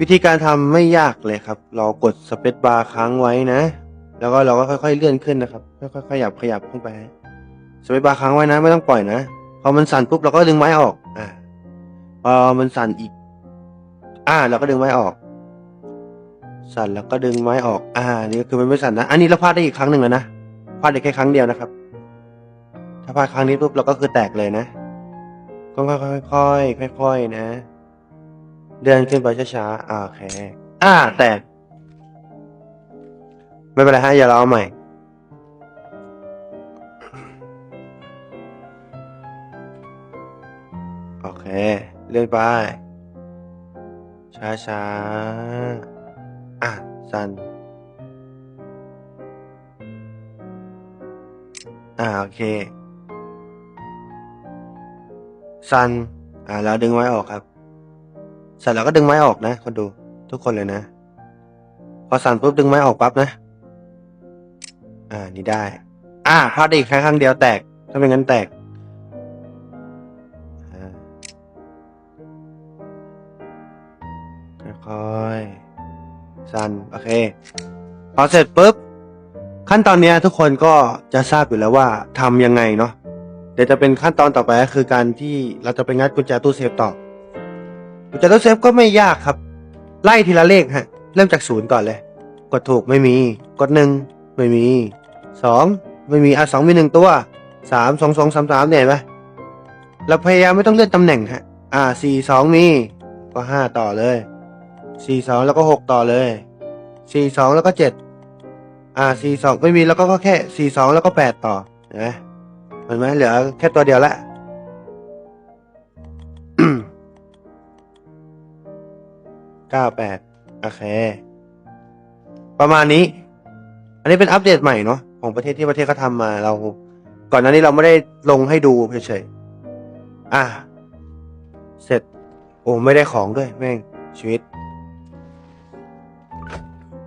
วิธีการทำไม่ยากเลยครับ เรากดสเปซบาร์ค้างไว้นะ แล้วก็เราก็ค่อยๆเลื่อนขึ้นนะครับ ค่อยๆขยับขยับขึ้นไปสเปซบาร์ค้างไว้นะ ไม่ต้องปล่อยนะ พอมันสั่นปุ๊บเราก็ดึงไม้ออก อ่า พอมันสั่นอีก อ่า เราก็ดึงไม้ออก สั่นแล้วก็ดึงไม้ออก อ่า นี่คือมันไม่สั่นนะ อันนี้เราพลาดได้อีกครั้งหนึ่งแล้วนะ พลาดได้แค่ครั้งเดียวนะครับ ถ้าพลาดครั้งนี้ปุ๊บเราก็คือแตกเลยนะ ก็ค่อยๆค่อยๆนะ เดินขึ้นไปช้าๆโอเค อ่า แตกไม่เป็นไรฮะอย่าเราเอาใหม่ โอเค เลื่อนไป ช้าๆ อะ สันอ่า โอเค สัน อ่าแล้วดึงไม้ออกครับ สันแล้วก็ดึงไม้ออกนะคนดูทุกคนเลยนะ พอสั่นปุ๊บดึงไม้ออกปั๊บนะ อ่า นี่ได้ อ่าพลาดอีกครั้งเดียวแตก ถ้าเป็นงั้นแตกค่อยๆสั่นโอเค พอเสร็จปุ๊บ ขั้นตอนเนี้ยทุกคนก็จะทราบอยู่แล้วว่าทำยังไงเนาะเดี๋ยวจะเป็นขั้นตอนต่อไปก็คือการที่เราจะไปงัดกุญแจตู้เซฟต่อ กุญแจตู้เซฟก็ไม่ยากครับ ไล่ทีละเลขฮะ เริ่มจากศูนย์ก่อนเลย กดถูกไม่มี กดหนึ่งไม่มีสองไม่มีอะสองมีหนึ่งตัวสามสองสองสามสามเนี่ยไหมเราพยายามไม่ต้องเลื่อนตำแหน่งฮะ อ่าสี่สองมีก็ห้าต่อเลยสี่สองแล้วก็หกต่อเลยสี่สองแล้วก็เจ็ดอ่าสี่สองไม่มีแล้วก็แค่สี่สองแล้วก็แปดต่อเห็นไหมเห็นไหมเหลือแค่ตัวเดียวละ เก้าแปดโอเค ประมาณนี้ อันนี้เป็นอัปเดตใหม่เนาะของประเทศที่ประเทศเขาทำมาเรา ก่อนหน้านี้เราไม่ได้ลงให้ดูเฉยๆอะ เสร็จ โอ้ไม่ได้ของด้วย แม่ง ชีวิต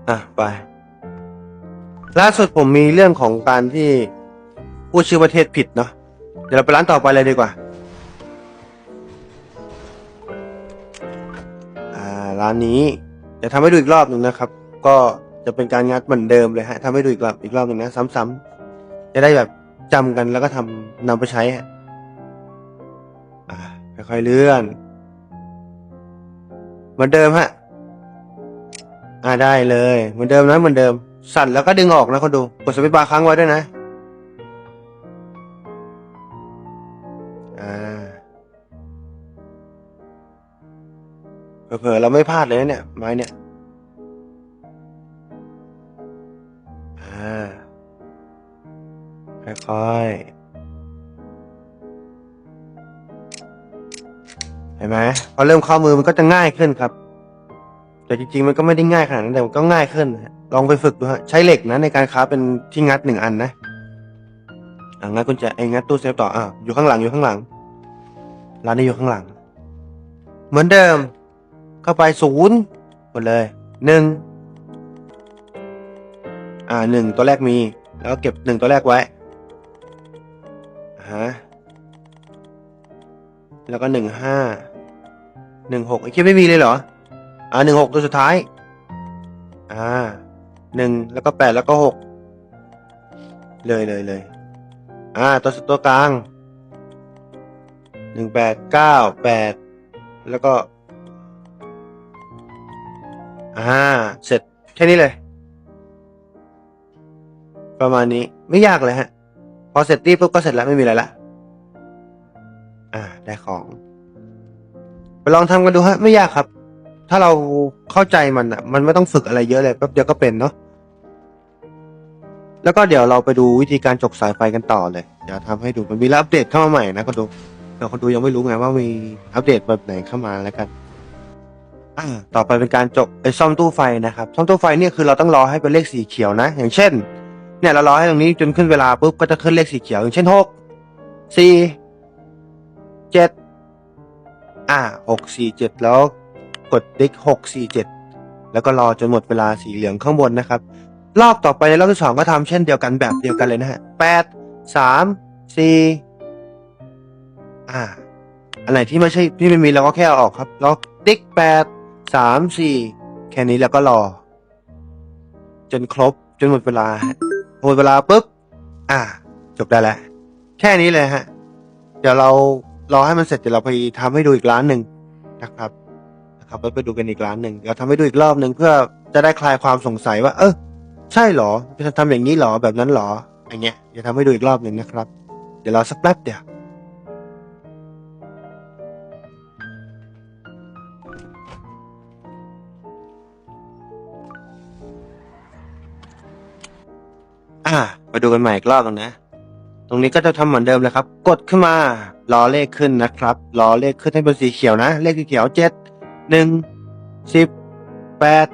อะ ไป ล่าสุดผมมีเรื่องของการที่พูดชื่อประเทศผิดเนาะเดี๋ยวเราไปร้านต่อไปเลยดีกว่า ร้านนี้จะทำให้ดูอีกรอบหนึ่งนะครับ ก็จะเป็นการงัดเหมือนเดิมเลยฮะทำให้ดูอีกรอบอีกรอบหนึ่งนะ ซ้ำๆจะได้แบบจำกันแล้วก็ทำนำไปใช้ฮะค่อยๆเลื่อน เหมือนเดิมฮะอ่าได้เลย เหมือนเดิมนะเหมือนเดิม สั่นแล้วก็ดึงออกนะคนดู กดสวิตช์บาร์ค้างไว้ด้วยนะ เผลอเราไม่พลาดเลยเนี่ย ไม้เนี่ยอ่าค่อยๆเห็นไหมพอเริ่มเข้ามือมันก็จะง่ายขึ้นครับ แต่จริงๆมันก็ไม่ได้ง่ายขนาดนั้นแต่มันก็ง่ายขึ้นลองไปฝึกดูฮะใช้เหล็กนะในการค้าเป็นที่งัดหนึ่งอันนะอ่างัดกุญแจไอ้งัดตู้เซฟต่ออ่าอยู่ข้างหลังอยู่ข้างหลังร้านนี้อยู่ข้างหลัง เหมือนเดิม เข้าไปศูนย์หมดเลยหนึ่งอ่าหนึ่งตัวแรกมี แล้วก็เก็บหนึ่งตัวแรกไว้ฮะแล้วก็หนึ่งห้าหนึ่งหกไอ้คิดไม่มีเลยเหรอ อ่าหนึ่งหกตัวสุดท้าย อ่าหนึ่งแล้วก็แปดแล้วก็หกเลยเลยเลยอ่าตัวสุดตัวกลางหนึ่งแปดเก้าแปดแล้วก็ อ่า เสร็จแค่นี้เลย ประมาณนี้ไม่ยากเลยฮะ พอเสร็จตีปุ๊บก็เสร็จแล้วไม่มีอะไรละ อ่า ได้ของไปลองทำกันดูฮะ ไม่ยากครับ ถ้าเราเข้าใจมันอะ มันไม่ต้องฝึกอะไรเยอะเลยแป๊บเดียวก็เป็นเนาะแล้วก็เดี๋ยวเราไปดูวิธีการจกสายไฟกันต่อเลย เดี๋ยวทำให้ดูมันมีอัปเดตเข้ามาใหม่นะคนดูเดี๋ยวคนดูยังไม่รู้ไงว่ามีอัปเดตแบบไหนเข้ามาแล้วกัน อ่าต่อไปเป็นการจกไอ้ซ่อมตู้ไฟนะครับ ซ่อมตู้ไฟเนี่ยคือเราต้องรอให้เป็นเลขสีเขียวนะ อย่างเช่น เนี่ยเรารอให้ตรงนี้จนขึ้นเวลาปุ๊บก็จะขึ้นเลขสีเขียว อย่างเช่นหกสี่เจ็ดอ่าหกสี่เจ็ดแล้วกดติ๊กหกสี่เจ็ดแล้วก็รอจนหมดเวลาสีเหลืองข้างบนนะครับ รอบต่อไปในรอบที่สองก็ทำเช่นเดียวกันแบบเดียวกันเลยนะฮะแปดสามสี่อ่าอันไหนที่ไม่ใช่ที่ไม่มีเราก็แค่เอาออกครับแล้วติ๊กแปด สามสี่แค่นี้แล้วก็รอ จนครบจนหมดเวลาหมดเวลาปุ๊บ อ่า จบได้แล้ว แค่นี้เลยฮะ เดี๋ยวเรารอให้มันเสร็จเดี๋ยวเราไปทำให้ดูอีกร้านหนึ่งนะครับนะครับแล้วไปดูกันอีกร้านหนึ่งเดี๋ยวทำให้ดูอีกรอบหนึ่งเพื่อจะได้คลายความสงสัยว่า เออใช่หรอจะทำอย่างนี้หรอแบบนั้นหรออย่างเงี้ยเดี๋ยวทำให้ดูอีกรอบหนึ่งนะครับ เดี๋ยวรอสักแป๊บเดียว อ่ามาดูกันใหม่อีกรอบหนึงนะ ตรงนี้ก็จะทำเหมือนเดิมเลยครับ กดขึ้นมารอเลขขึ้นนะครับรอเลขขึ้นให้เป็นสีเขียวนะ เลขสีเขียวเจ็ดหนึ่งสิบแปด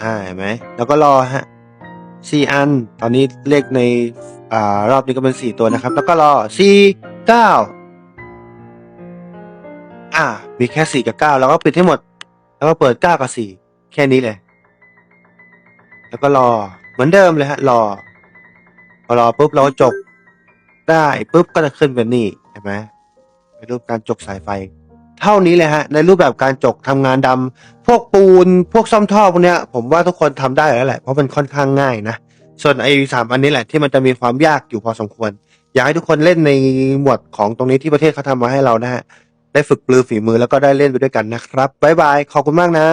อ่าเห็นไหมแล้วก็รอฮะสี่อัน ตอนนี้เลขในอ่ารอบนี้ก็เป็นสี่ตัวนะครับ แล้วก็รอสี่เก้าอ่า มีแค่สี่กับเก้าแล้วก็ปิดให้หมด แล้วก็เปิดเก้ากับสี่แค่นี้เลย แล้วก็รอ เหมือนเดิมเลยฮะ รอ พอรอปุ๊บเราจบได้ปุ๊บก็จะขึ้นเป็นนี่เห็นไหมเป็นรูปการจกสายไฟ เท่านี้เลยฮะ ในรูปแบบการจกทำงานดำพวกปูนพวกซ่อมท่อพวกเนี้ย ผมว่าทุกคนทำได้แล้วแหละเพราะมันค่อนข้างง่ายนะส่วนไอ้สามอันนี้แหละที่มันจะมีความยากอยู่พอสมควร อยากให้ทุกคนเล่นในหมวดของตรงนี้ที่ประเทศเขาทำมาให้เรานะฮะได้ฝึกปลือฝีมือแล้วก็ได้เล่นไปด้วยกันนะครับบ๊ายบายขอบคุณมากนะ